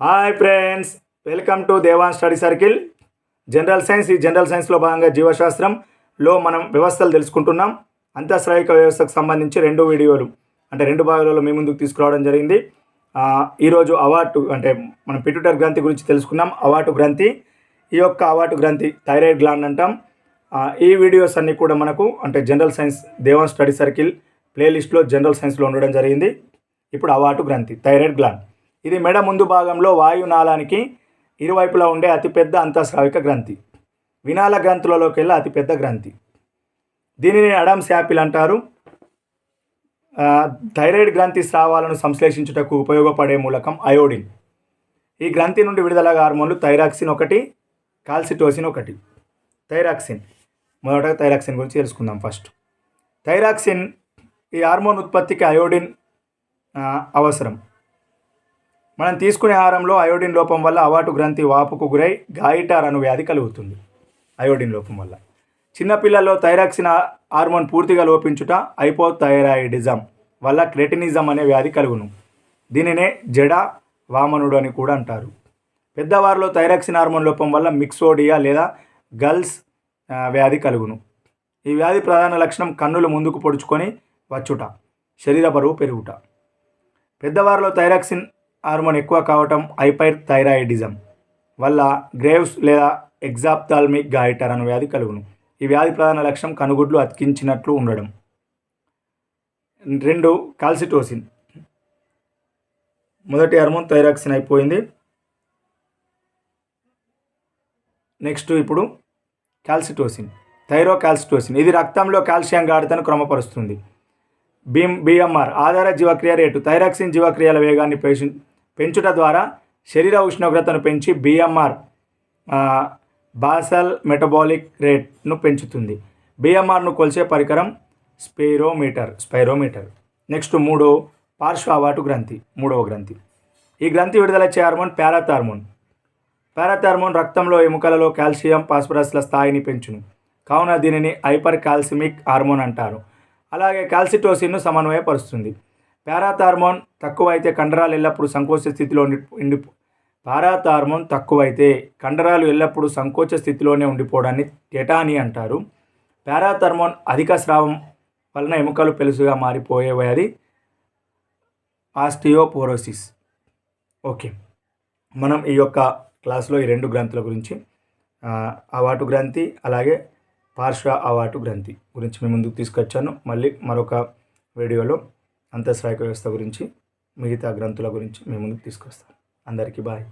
Hi friends welcome to Devan study circle general science ఈ general సైన్స్లో భాగంగా జీవశాస్త్రంలో మనం వ్యవస్థలు తెలుసుకుంటున్నాం. అంతఃస్రావిక వ్యవస్థకు సంబంధించి రెండు వీడియోలు అంటే రెండు భాగాలలో మీ ముందుకు తీసుకురావడం జరిగింది. ఈరోజు అవాటు అంటే మనం పిట్యూటర్ గ్రంథి గురించి తెలుసుకున్నాం. అవాటు గ్రంథి ఈ యొక్క అవాటు గ్రంథి థైరాయిడ్ గ్లాండ్ అంటాం. ఈ వీడియోస్ అన్నీ కూడా మనకు అంటే general science Devan study circle ప్లేలిస్ట్లో జనరల్ సైన్స్లో ఉండడం జరిగింది. ఇప్పుడు అవాటు గ్రంథి థైరాయిడ్ గ్లాండ్ ఇది మెడ ముందు భాగంలో వాయునాళానికి ఇరువైపులా ఉండే అతిపెద్ద అంతఃస్రావిక గ్రంథి. వినాల గ్రంథులలోకి వెళ్ళి అతిపెద్ద గ్రంథి. దీనిని అడమ్స్ యాపిల్ అంటారు. థైరాయిడ్ గ్రంథి స్రావాలను సంశ్లేషించుటకు ఉపయోగపడే మూలకం అయోడిన్. ఈ గ్రంథి నుండి విడుదల హార్మోన్లు థైరాక్సిన్ ఒకటి కాల్సిటోసిన్ ఒకటి. థైరాక్సిన్. మొదట థైరాక్సిన్ గురించి తెలుసుకుందాం ఫస్ట్. థైరాక్సిన్ ఈ హార్మోన్ ఉత్పత్తికి అయోడిన్ అవసరం. మనం తీసుకునే ఆహారంలో అయోడిన్ లోపం వల్ల అవాటు గ్రంథి వాపుకు గురై గాయిటార్ అను వ్యాధి కలుగుతుంది. అయోడిన్ లోపం వల్ల. చిన్నపిల్లల్లో థైరాక్సిన్ హార్మోన్ పూర్తిగా లోపించుట హైపోథైరాయిడిజం వల్ల క్రెటినిజం అనే వ్యాధి కలుగును. దీనినే జడ వామనుడు అని కూడా అంటారు. పెద్దవారిలో థైరాక్సిన్ హార్మోన్ లోపం వల్ల మిక్సోడియా లేదా గల్స్ వ్యాధి కలుగును. ఈ వ్యాధి ప్రధాన లక్షణం కన్నులు ముందుకు పొడుచుకొని వచ్చుట శరీర బరువు పెరుగుట. పెద్దవారిలో థైరాక్సిన్ హార్మోన్ ఎక్కువ కావటం హైపర్ థైరాయిడిజం వల్ల గ్రేవ్స్ లేదా ఎగ్జాప్థాల్మిక్ గాయిటర్ అనే వ్యాధి కలుగును. ఈ వ్యాధి ప్రధాన లక్ష్యం కనుగుడ్లు అతికించినట్లు ఉండడం. రెండు కాల్సిటోసిన్. మొదటి హార్మోన్ థైరాక్సిన్ అయిపోయింది. నెక్స్ట్ ఇప్పుడు కాల్సిటోసిన్. థైరో కాల్సిటోసిన్ ఇది రక్తంలో కాల్షియం గాఢతను క్రమపరుస్తుంది. బీమ్ బిఎంఆర్ ఆధార జీవక్రియ రేటు. థైరాక్సిన్ జీవక్రియల వేగాన్ని పేషెంట్ పెంచుట ద్వారా శరీర ఉష్ణోగ్రతను పెంచి బిఎంఆర్ బాసల్ మెటబాలిక్ రేట్ను పెంచుతుంది. బిఎంఆర్ను కొలిసే పరికరం స్పైరోమీటర్ స్పైరోమీటర్ నెక్స్ట్ మూడు పార్శ్వవాటు గ్రంథి మూడవ గ్రంథి. ఈ గ్రంథి విడుదల చే హార్మోన్ పారాథార్మోన్. పారాథార్మోన్ రక్తంలో ఎముకలలో కాల్షియం ఫాస్ఫరస్ల స్థాయిని పెంచును. కావున దీనిని హైపర్ కాల్సిమిక్ హార్మోన్ అంటారు. అలాగే కాల్సిటోసిన్ను సమన్వయపరుస్తుంది. పారాథార్మోన్ తక్కువైతే కండరాలు ఎల్లప్పుడూ సంకోచ స్థితిలో ఉండి పారాథార్మోన్ తక్కువైతే కండరాలు ఎల్లప్పుడూ సంకోచ స్థితిలోనే ఉండిపోవడాన్ని టెటాని అంటారు. పారాథర్మోన్ అధిక స్రావం వలన ఎముకలు పెలుసుగా మారిపోయే వ్యాధి ఆస్టియోపోరోసిస్. ఓకే. మనం ఈ యొక్క క్లాస్లో ఈ రెండు గ్రంథుల గురించి అవాటు గ్రంథి అలాగే పార్శ్వ అవాటు గ్రంథి గురించి మేము ముందుకు తీసుకొచ్చాను. మళ్ళీ మరొక వీడియోలో అంతఃస్రావిక వ్యవస్థ గురించి మిగతా గ్రంథుల గురించి మీ ముందుకు తీసుకొస్తాను. అందరికీ బాయ్.